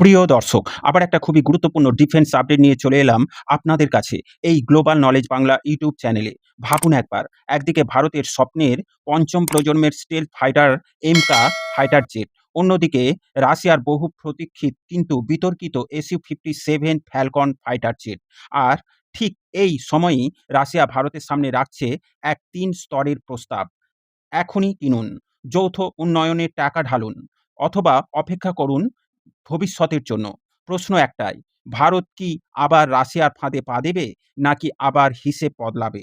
প্রিয় দর্শক, আবার একটা খুবই গুরুত্বপূর্ণ ডিফেন্স আপডেট নিয়ে চলে এলাম আপনাদের কাছে এই গ্লোবাল নলেজ বাংলা ইউটিউব চ্যানেলে ভাবুন একবার, একদিকে ভারতের স্বপ্নের পঞ্চম প্রজন্মের stealth fighter AMCA fighter jet অন্যদিকে রাশিয়ার বহু প্রতীক্ষিত কিন্তু বিতর্কিত SU fifty seven Falcon fighter jet আর ঠিক এই সময়েই রাশিয়া ভারতের সামনে রাখছে এক তিন স্তরের প্রস্তাব। এখনই কিনুন, যৌথ উন্নয়নের টাকা ঢালুন, অথবা অপেক্ষা করুন ভবিষ্যতের জন্য? প্রশ্ন একটাই, ভারত কি আবার রাশিয়ার ফাঁদে পা দেবে, নাকি আবার হিসেব বদলাবে?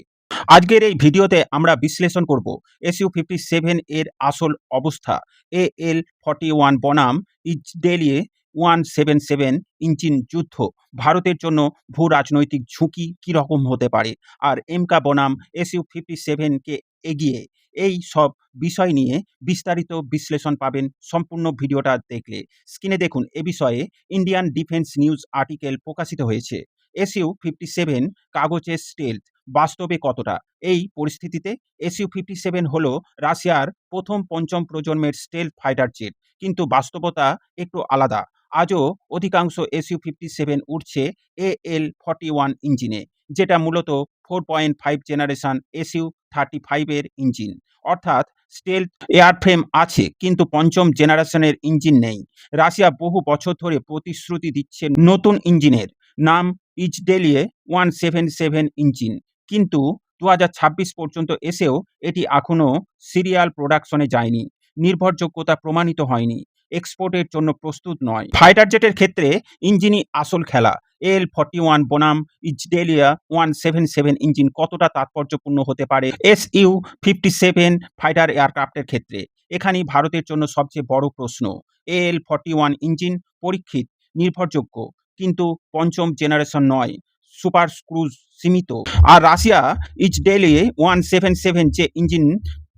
আজকের এই ভিডিওতে আমরা বিশ্লেষণ করব এসইউ ফিফটি সেভেন এর আসল অবস্থা এ এল ফর্টি ওয়ান বনাম, Izdeliye one seven seven engine যুদ্ধ, ভারতের জন্য ভূ রাজনৈতিক ঝুঁকি কীরকম হতে পারে? আর এমকা বনাম এসইউ ফিফটি সেভেনকে এগিয়ে এই সব বিষয় নিয়ে বিস্তারিত বিশ্লেষণ পাবেন সম্পূর্ণ ভিডিওটা দেখলে। স্ক্রিনে দেখুন, এ বিষয়ে ইন্ডিয়ান ডিফেন্স নিউজ আর্টিকেল প্রকাশিত হয়েছে। এসইউ ফিফটি সেভেন কাগজের স্টেলথ বাস্তবে কতটা? এই পরিস্থিতিতে এসইউ ফিফটি সেভেন হল রাশিয়ার প্রথম পঞ্চম প্রজন্মের স্টেল ফাইটার জেট কিন্তু বাস্তবতা একটু আলাদা। আজও অধিকাংশ এসইউ ফিফটি সেভেন উঠছে এ এল ফর্টি ওয়ান ইঞ্জিনে যেটা মূলত four point five generation SU thirty ফাইভের ইঞ্জিন অর্থাৎ স্টেল এয়ারফ্রেম আছে, কিন্তু পঞ্চম জেনারেশনের ইঞ্জিন নেই। রাশিয়া বহু বছর ধরে প্রতিশ্রুতি দিচ্ছে নতুন ইঞ্জিনের নাম Izdeliye one seven seven engine কিন্তু দু হাজার ছাব্বিশ পর্যন্ত এসেও এটি এখনও সিরিয়াল প্রোডাকশনে যায়নি। নির্ভরযোগ্যতা প্রমাণিত হয়নি। এক্সপোর্টের জন্য প্রস্তুত নয়। ফাইটার জেটের ক্ষেত্রে ইঞ্জিনই আসল খেলা। এল ফর্টি ওয়ান বনাম Izdeliye one seven seven engine কতটা তাৎপর্যপূর্ণ হতে পারে? S U fifty seven fighter এয়ারক্রাফটের ক্ষেত্রে। এখানেই ভারতের জন্য সবচেয়ে বড় প্রশ্ন। এল ফর্টি ওয়ান ইঞ্জিন পরীক্ষিত, নির্ভরযোগ্য, কিন্তু পঞ্চম জেনারেশন নয় সুপার স্ক্রুজ সীমিত। আর Russia Izdeliye one seven seven যে ইঞ্জিন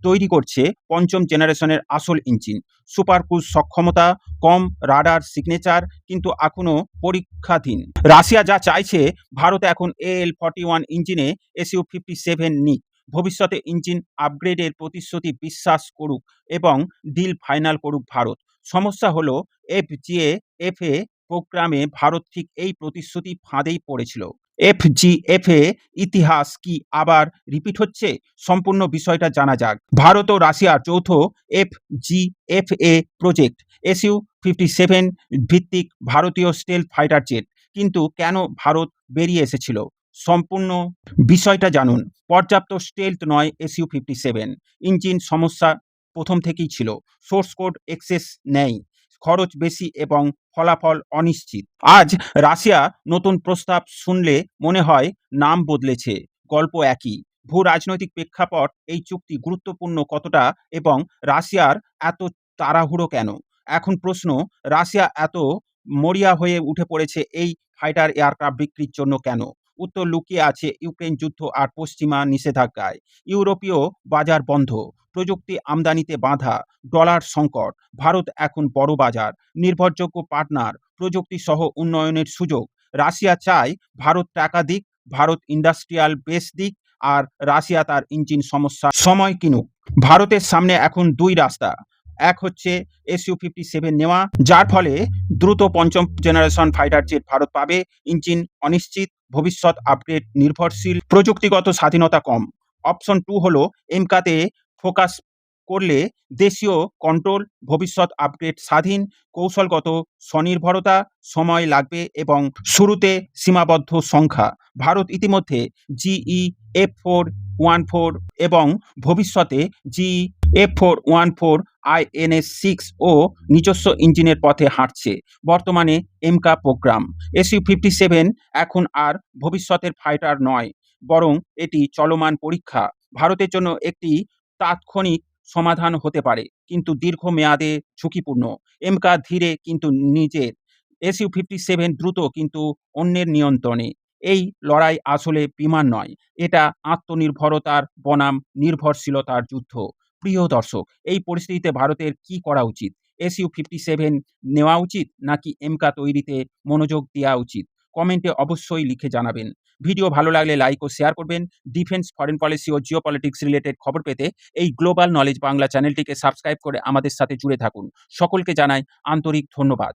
তৈরি করছে পঞ্চম জেনারেশনের আসল ইঞ্জিন। সুপার ক্রুজ সক্ষমতা কম, রাডার সিগনেচার কিন্তু এখনও পরীক্ষাধীন। রাশিয়া যা চাইছে, ভারত এখন এল ফর্টি ওয়ান ইঞ্জিনে এসইউ ফিফটি সেভেন নিক। ভবিষ্যতে ইঞ্জিন আপগ্রেডের প্রতিশ্রুতি বিশ্বাস করুক এবং ডিল ফাইনাল করুক ভারত। সমস্যা হলো এফ জিএ এফ এ প্রোগ্রামে ভারত ঠিক এই প্রতিশ্রুতি ফাঁদেই পড়েছিল। এফ জি এফ এ ইতিহাস কি আবার রিপিট হচ্ছে? সম্পূর্ণ বিষয়টা জানা যাক। ভারত ও রাশিয়ার যৌথ F G F A project SU fifty seven ভিত্তিক ভারতীয় স্টেল ফাইটার জেট কিন্তু কেন ভারত বেরিয়ে এসেছিল? সম্পূর্ণ বিষয়টা জানুন। পর্যাপ্ত স্টেলথ নয় এসইউ ফিফটি সেভেন ইঞ্জিন সমস্যা প্রথম থেকেই ছিল। সোর্স কোড এক্সেস নেই। খরচ বেশি এবং ফলাফল অনিশ্চিত। আজ রাশিয়া নতুন প্রস্তাব শুনলে মনে হয় নাম বদলেছে। গল্প একই। ভূ রাজনৈতিক প্রেক্ষাপট এই চুক্তি গুরুত্বপূর্ণ কতটা এবং রাশিয়ার এত তাড়াহুড়ো কেন? এখন প্রশ্ন, রাশিয়া এত মরিয়া হয়ে উঠে পড়েছে এই ফাইটার এয়ারক্রাফট বিক্রির জন্য কেন? উত্তর লুকিয়ে আছে ইউক্রেন যুদ্ধ আর পশ্চিমা নিষেধাজ্ঞায়। ইউরোপীয় বাজার বন্ধ। প্রযুক্তি আমদানিতে বাধা ডলার সংকট, ভারত এখন বড় বাজার, নির্ভরযোগ্য পার্টনার প্রযুক্তি সহ উন্নয়নের সুযোগ। রাশিয়া চায় ভারত টাকা দিক, ভারত ইন্ডাস্ট্রিয়াল বেস দিক, আর রাশিয়া তার ইঞ্জিন সমস্যা সময় কিনুক। ভারতের সামনে এখন দুই রাস্তা। এক হচ্ছে এসইউ ফিফটি সেভেন নেওয়া, যার ফলে দ্রুত পঞ্চম জেনারেশন ফাইটার জেট ভারত পাবে। ইঞ্জিন অনিশ্চিত, ভবিষ্যৎ আপগ্রেড নির্ভরশীল, প্রযুক্তিগত স্বাধীনতা কম। অপশন টু হলো এমকাতে ফোকাস করলে দেশীয় কন্ট্রোল, ভবিষ্যৎ আপগ্রেড স্বাধীন, কৌশলগত, স্বনির্ভরতা, সময় লাগবে এবং শুরুতে সীমাবদ্ধ সংখ্যা। ভারত ইতিমধ্যে GE F four one four এবং ভবিষ্যতে G F four one four INS six ও নিজস্ব ইঞ্জিনের পথে হাঁটছে। বর্তমানে AMCA programme. SU fifty seven এখন আর ভবিষ্যতের ফাইটার নয়, বরং এটি চলমান পরীক্ষা। ভারতের জন্য একটি তাৎক্ষণিক সমাধান হতে পারে, কিন্তু দীর্ঘমেয়াদে ঝুঁকিপূর্ণ। এমকা ধীরে কিন্তু নিজের। এসইউ ফিফটি সেভেন দ্রুত কিন্তু অন্যের নিয়ন্ত্রণে। এই লড়াই আসলে বিমান নয়, এটা আত্মনির্ভরতার বনাম, নির্ভরশীলতার যুদ্ধ। প্রিয় দর্শক, এই পরিস্থিতিতে ভারতের কি করা উচিত? এসইউ ফিফটি সেভেন নেওয়া উচিত নাকি এমকা তৈরিতে মনোযোগ দেওয়া উচিত? কমেন্টে অবশ্যই লিখে জানাবেন। ভিডিও ভালো লাগলে লাইক ও শেয়ার করবেন। ডিফেন্স ফরেন পলিসি ও জিও পলিটিক্স রিলেটেড খবর পেতে এই গ্লোবাল নলেজ বাংলা চ্যানেলটিকে সাবস্ক্রাইব করে আমাদের সাথে জুড়ে থাকুন। সকলকে জানাই আন্তরিক ধন্যবাদ।